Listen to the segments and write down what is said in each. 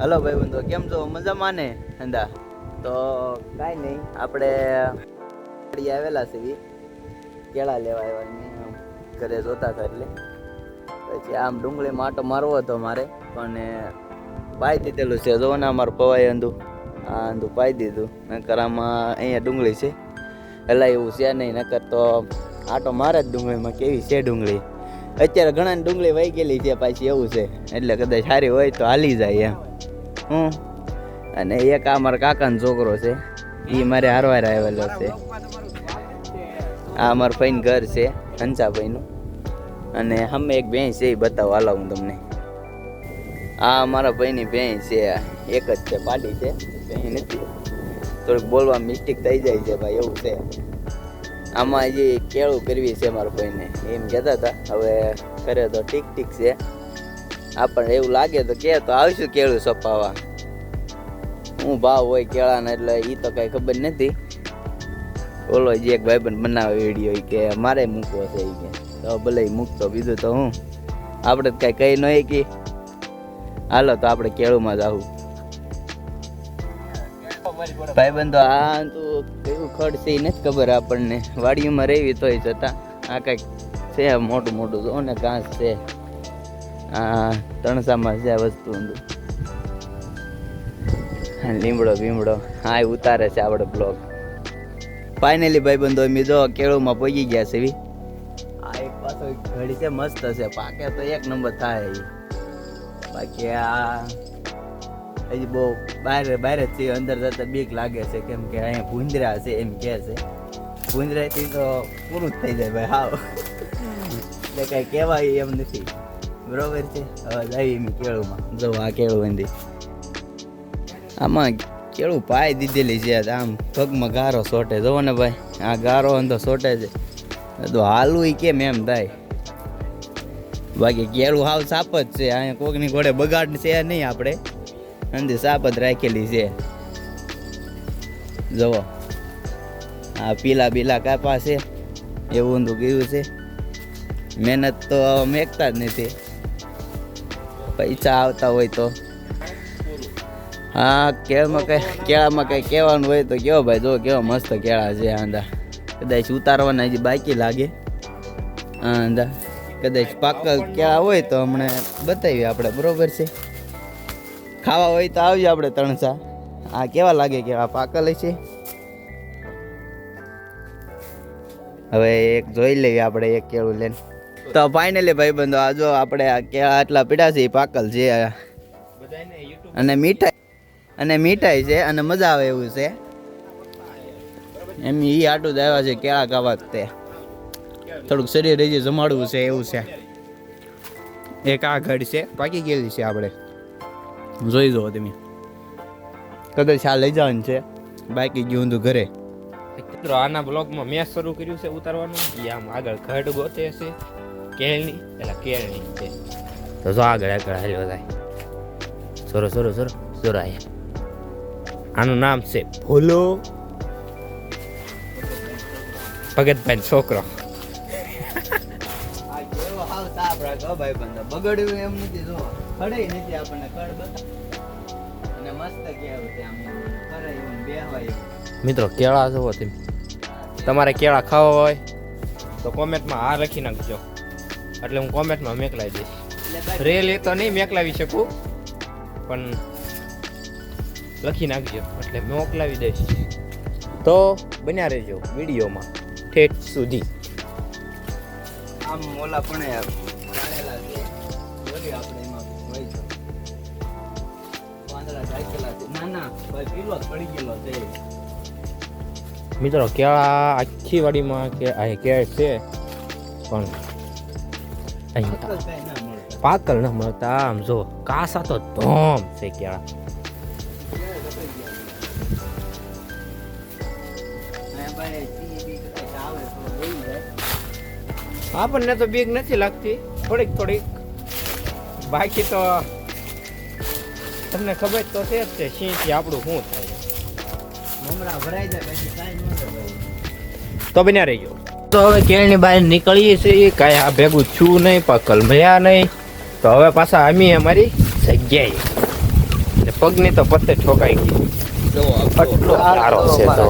Hello ભાઈ બંધો, કેમ છો? મજામાં ને? અંદા તો કાંઈ નહીં, આપણે આવેલા છે ઈ. કેળા લેવા આવ્યા ઘરે જોતા હતા એટલે. પછી આમ ડુંગળી માટો મારવો હતો મારે, પણ પાઈ દીધેલું છે. જો ને અમારું પવાય અંધું. આ અંધું પાઈ દીધું. નકર આમાં અહીંયા ડુંગળી છે. એટલે એવું છે નહીં, નકર તો આટો મારે જ ડુંગળીમાં, કેવી છે ડુંગળી? અત્યારે ઘણા ડુંગળી વહી ગયેલી છે, પાછી એવું છે. એટલે કદાચ સારી હોય તો હાલી જાય એમ. અને એક આ મારા કાકાનો છોકરો છે. એ મારે હારવાર આવેલો છે. આ અમારા ભાઈનું ઘર છે, હંસાભાઈનું. અને અમે એક ભેંસ છે એ બતાવો, હાલો હું તમને. આ અમારા ભાઈની ભેંસ છે એક જ છે, પાડી છે. ભેંસ નથી. થોડીક બોલવા મિસ્ટેક થઈ જાય છે ભાઈ, એવું છે. આમાં જે કેળું કરવી છે મારા ભાઈને, એમ કહેતા હતા. હવે કરે તો ઠીક ઠીક છે. આપણને એવું લાગે તો કે તો આવશું કેળું સપાવા. હું ભાવ હોય કેળાના એટલે એ તો કઈ ખબર નથી. ઓલો જે એક ભાઈબંધ બનાવે વીડિયો કે મારે મૂકવો છે એ કે. તો ભલે મૂકતો, બીજું તો હું? આપણે તો કઈ કહી નહીં કે. હાલો તો આપણે કેળુમાં જાવું ભાઈબંધો, આ તું કેવું ખડ છે એ નથી ખબર આપણને. વાડીમાં રહેવી તોય છતાં આ કાંઈક છે, મોટું મોટું, જો ને ઘાસ છે. તણસામાં છે આ વસ્તુ લીમડો બીમડો. હા ઉતારે છે આપણે બ્લોગ ફાઇનલી ભાઈબંધો અમે જો કેળુમાં પહોંચી ગયા છે. આ એક પાછો ઘડી છે મસ્ત છે. પાકે તો એક નંબર થાય. બાકી આ હજી બહુ બહાર બહાર જ છે અંદર જતા બીક લાગે છે કેમ કે અહીંયા ભૂંદરા છે એમ કહે છે. ભૂંદરાથી તો પૂરું જ થઈ જાય ભાઈ હાવ. એટલે કાંઈ કહેવાય એમ નથી. બરોબર છે? હવે જઈએ એમ કેળુમાં. જો આ કેળું બંધી આમાં કેળું પાઈ દીધેલી છે આમ પગમાં ગારો સોટે જુઓ ને ભાઈ, આ ગારો અંધો સોટે છે. તો હાલવું કેમ એમ થાય? બાકી કેળું હાવ સાપ જ છે. અહીંયા કોકની ઘોડે બગાડ છે નહીં આપણે. અંદર સાપ જ રાખેલી છે. જુઓ આ પીલા બીલા કાપા છે. એવું ઊંધું ગયું છે. મહેનત તો મેકતા જ નથી. પૈસા આવતા હોય તો. હા, કેળમાં કઈ, કેળામાં કઈ કહેવાનું હોય તો કેવો ભાઈ, જો કેવો મસ્ત કેળા છે આંદા કદાચ ઉતારવાના હજી બાકી લાગે. આંદા કદાચ પાકલ કેળા હોય તો હમણાં બતાવીએ આપણે, બરોબર છે? ખાવા હોય તો આવજો આપણે ત્રણસા આ કેવા લાગે કેવા પાકલ છે હવે એક જોઈ લઈએ આપણે એક કેળું લઈને. તો ફાઇનલી ભાઈ બંધો આજો આપણે કેળા આટલા પીડા છે એ પાકલ છે. અને મીઠાઈ અને મીઠાઈ છે અને મજા આવે એવું છે. એમ ઈ આટું જ આવ્યા છે કેળા ખાવા તે. થોડુંક શરીર હજી જમાડવું છે એવું છે. એક આ ઘડ છે પાકી ગયેલી છે આપણે. જોઈ જુઓ તમે. કદાચ આ લઈ જવાનું છે. બાકી ગયું હતું ઘરે. મિત્રો આના બ્લોગમાં મેં શરૂ કર્યું છે ઉતારવાનું. એ આમ આગળ ઘડ ગોતે છે. કેળની એટલે કેળની છે તો જો આગળ આગળ હાલ્યો જાય સોરો સોરો સોરો સોરો આયા આનું નામ છે ભોલો ભગતભાઈ છોકરો આ કેવો હાવ સાફ રાખો ભાઈ બંધ બગડ્યું એમ નથી જો ખડે નથી આપણને અને મસ્ત કેવું છે આમ કરે એવું બેહવાય એવું. મિત્રો કેળા જોવો તમે તમારે કેળા ખાવા હોય તો કોમેન્ટમાં આ લખી નાખજો એટલે હું કોમેન્ટમાં મેકલાવી દઈશ. રેલ એ તો નહીં મેકલાવી શકું પણ લખી નાખજો એટલે મોકલાવી દઈશ. તો બન્યા રહેજો વિડીયોમાં ઠેઠ સુધી. આમ મોલા પણ મિત્રો કેળા આખી વાડીમાં કે આ કેળ છે પણ અહીં પાકલ ના મળે પાકલ ન મળતા આમ જો કાસા તો ધોમ છે કેળા જાય આપણને તો બીક નથી લાગતી થોડીક થોડીક બાકી તો તમને ખબર તો છે જ તે સિંહથી આપણું શું થાય મમરા ભરાઈ જાય પછી કાંઈ ન થાય ભાઈ તો બન્યા રહીજો તો હવે કેળની બહાર નીકળીએ છીએ. કાંઈ આ ભેગું છું નહીં કલમયા નહીં. તો હવે પાછા આમી અમારી જગ્યાએ. ને પગની તો પત્તે ઠોકાઈ ગઈ. આટલો ગારો છે તો.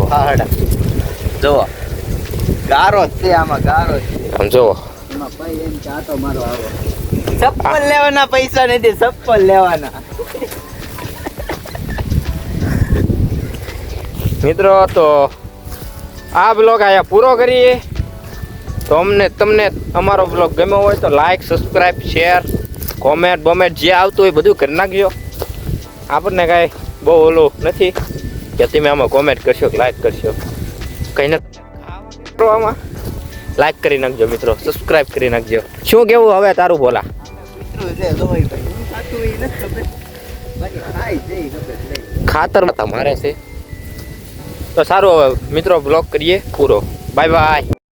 જોવો ગારો છે આમાં ગારો છે. આવો. ચપ્પલ લેવાના પૈસા નથી ચપ્પલ લેવાના. મિત્રો તો આ બ્લોગ આયા પૂરો કરીએ. તો અમને તમને અમારો બ્લોગ ગમ્યો હોય તો લાઇક સબસ્ક્રાઈબ શેર કોમેન્ટ બોમેન્ટ જે આવતું હોય બધું કરી નાખજો. આપણને કાંઈ બહુ ઓલું નથી કે તમે આમાં કોમેન્ટ કરશો કે લાઈક કરશો. કંઈ નથી. આમાં લાઈક કરી નાખજો મિત્રો સબસ્ક્રાઈબ કરી નાખજો. શું કેવું હવે તારું બોલા? ખાતર મારે છે. તો સારું હવે મિત્રો બ્લોગ કરીએ પૂરો. Bye bye